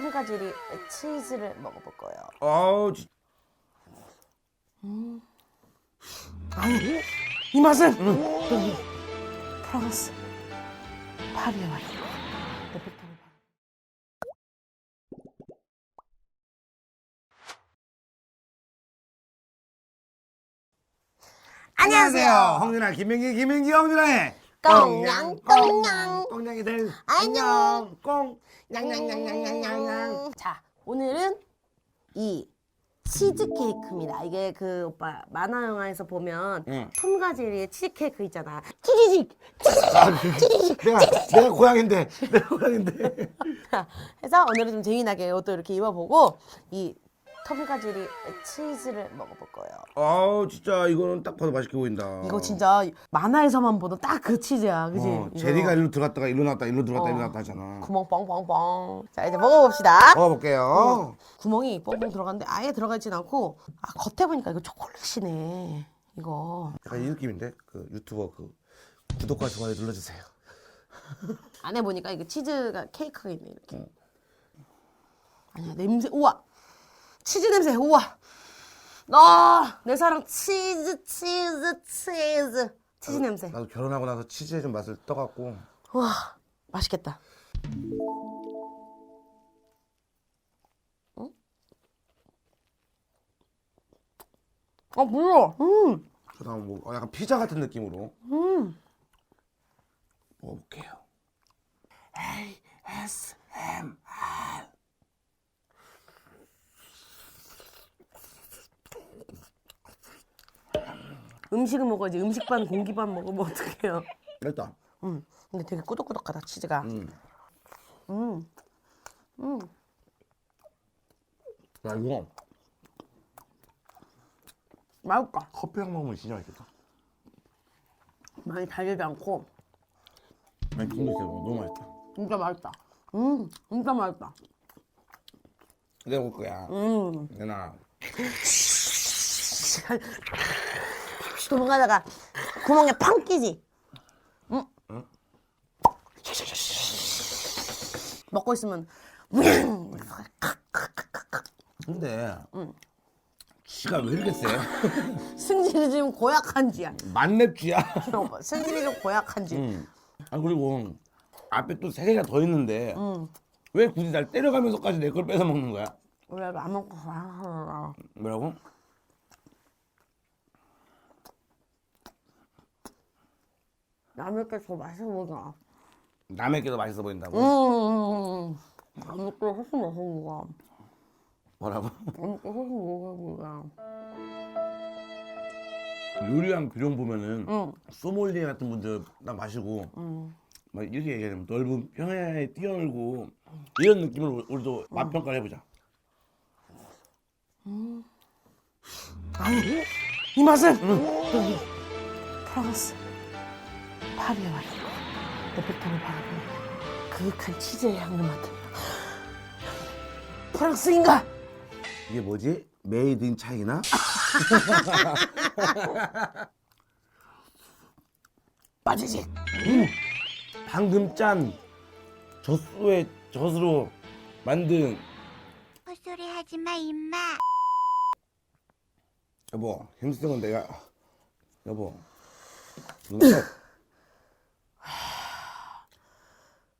톰가지리 치즈를 먹어볼 거예요. 아우 진- 아니 이 맛은 프랑스 파리에 와요. 에펠탑을 봐. 안녕하세요. 홍윤아 김민기 김민기 홍윤아의 꽁냥, 꽁냥. 꽁냥이들 안녕. 꽁 냥냥냥냥냥냥 자, 오늘은 이 치즈 케이크입니다. 이게 그 오빠 만화 영화에서 보면 응. 톰가제리의 치즈 케이크 있잖아. 치즈직. 내가 내가 고양인데 내가 고양인데 해서 오늘은 좀 재미나게 이것도 이렇게 입어보고 이 톰가제리 치즈를 먹어볼 거예요. 아우 진짜 이거는 딱 봐도 맛있게 보인다 이거 진짜 만화에서만 보던 딱 그 치즈야, 그지? 어, 이거. 제리가 일로 들어갔다가 일로 나왔다 일로 들어갔다 어. 일로 나왔다 하잖아 구멍 뻥뻥뻥. 자 이제 먹어봅시다. 먹어볼게요 구멍이 뻥뻥 들어갔는데 아예 들어가진 않고 아 겉에 보니까 이거 초콜릿이네. 이거 약간 이 느낌인데 그 유튜버 그 구독과 좋아요 눌러주세요 안에 보니까 이게 치즈가 케이크가 있네 이렇게. 아니야 냄새 우와 치즈 냄새 우와. 아 내 사랑 치즈 치즈 치즈 치즈 냄새. 나도 결혼하고 나서 치즈에 좀 맛을 떠갖고 와 맛있겠다. 응? 아 뭐야? 음. 그다음 뭐 어, 약간 피자 같은 느낌으로 음. 먹어볼게요 ASMR 음식은 먹어야지 음식 반 공기 반 먹으면 어떡해요? 일단 음. 근데 되게 꾸덕꾸덕하다 치즈가. 음. 음. 음. 야 이거 맛있다. 커피랑 먹으면 진짜 맛있겠다 많이 달지 않고 근데 진짜 너무 맛있다 진짜 맛있다. 음, 진짜 맛있다. 내가 볼 거야 음. 내나 도망가다가 구멍에 팡 끼지. 음. 먹고 있으면. 근데 쥐가 왜 이렇게 세? 승진이 지금 고약한 쥐야. 만렙쥐야 오빠, 승진이 좀 고약한 쥐. 음. 아 그리고 앞에 또 세 개가 더 있는데 음. 왜 굳이 날 때려가면서까지 내 걸 뺏어 먹는 거야? 왜안 먹고 가? 뭐라고? 남의 게 더 맛있어 보이잖아. 남의 게 더 맛있어 보인다고? 음. 남의 게 훨씬 맛있어 보여. 뭐라고? 남의 게 훨씬 맛있어 보여. 요리왕 교정 보면은 응. 소믈리에 같은 분들 딱 마시고 음. 막 이렇게 얘기하면 넓은 평야에 뛰어놀고 이런 느낌으로 우리도 맛 평가를 해보자. 아니 이 맛은 프랑스 파리에 와요. 에펠탑을 바라보는 그윽한 치즈의 향을 맡으며 프랑스인가? 이게 뭐지? 메이드 인 차이나? 빠지지. 방금 짠 젖소의 젖으로 만든 헛소리 하지 마, 임마. 여보 힘쓰는 내가 여보 누나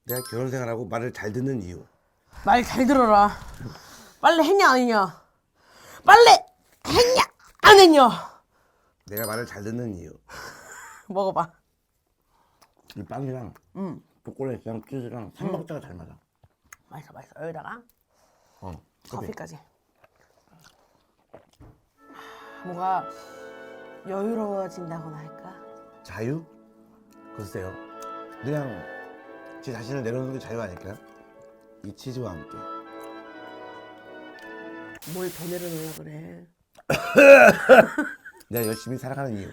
내가 결혼 생활하고 말을 잘 듣는 이유 말 잘 들어라. 빨래 했냐 아니냐? 빨래 했냐 안 했냐? 내가 말을 잘 듣는 이유 먹어봐. 이 빵이랑 음 초콜릿이랑 치즈랑 삼박자가 잘 맞아 맛있어 맛있어. 여기다가 어 커피까지. 뭐가 여유로워진다고나 할까? 자유? 글쎄요 그냥 제 자신을 내려놓는 게 자유 아닐까요? 이 치즈와 함께 뭘 더 내려놓으려 그래? 내가 열심히 살아가는 이유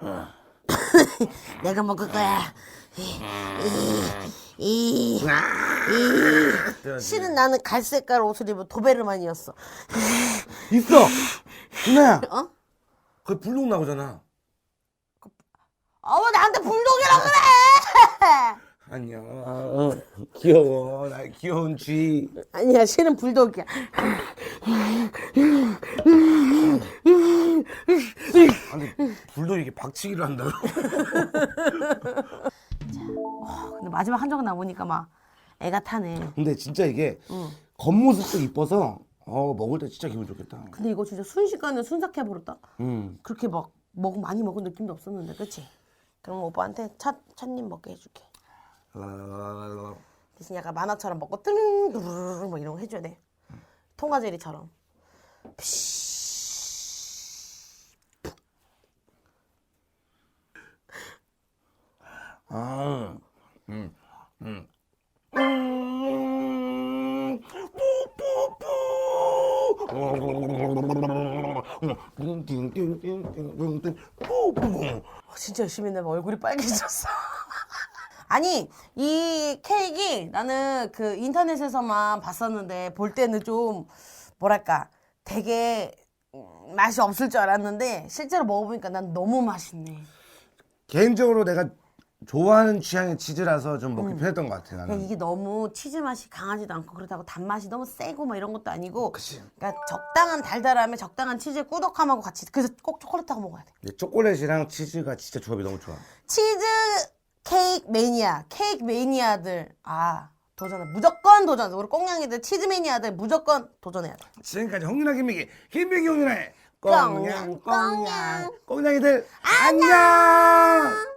내가 먹을 거야. 이, 이, 이. 실은 나는 갈색깔 옷을 입은 도베르만이었어. 있어! 누나야 어? 거기 불룩 나오잖아 어머 나한테 불독이라 그래! 안녕. 어, 귀여워. 나 귀여운 쥐. 아니야 실은 불독이야. 아니 불도 이게 박치기를 한다고? 근데 마지막 한장 남으니까 막 애가 타네. 근데 진짜 이게 겉모습도 이뻐서 어 먹을 때 진짜 기분 좋겠다. 근데 이거 진짜 순식간에 순삭해 버렸다. 음. 그렇게 막 먹 많이 먹은 느낌도 없었는데, 그렇지? 그럼 오빠한테 차 차님 먹게 해줄게. 대신 약간 만화처럼 먹고 뜨릉 두루루루 뭐 이런 거 해줘야 돼. 통과 제리처럼. 아. 음. 음. 어, 진짜 열심히 했는데 얼굴이 빨개졌어. 아니 이 케이크 나는 그 인터넷에서만 봤었는데 볼 때는 좀 뭐랄까 되게 음, 맛이 없을 줄 알았는데 실제로 먹어보니까 난 너무 맛있네. 개인적으로 내가 좋아하는 취향의 치즈라서 좀 먹기 편했던 것 같아 그러니까 나는. 이게 너무 치즈 맛이 강하지도 않고 그렇다고 단맛이 너무 세고 막 이런 것도 아니고 그치. 그러니까 적당한 달달함에 적당한 치즈의 꾸덕함하고 같이 그래서 꼭 초콜릿하고 먹어야 돼. 근데 초콜릿이랑 치즈가 진짜 조합이 너무 좋아. 치즈 케이크 매니아, 케이크 매니아들 아 도전해 무조건 도전. 우리 꽁냥이들 치즈 매니아들 무조건 도전해야 돼. 지금까지 홍윤아 김미기 김미기 홍윤아의 꽁냥 꽁냥. 꽁냥 꽁냥이들 안녕.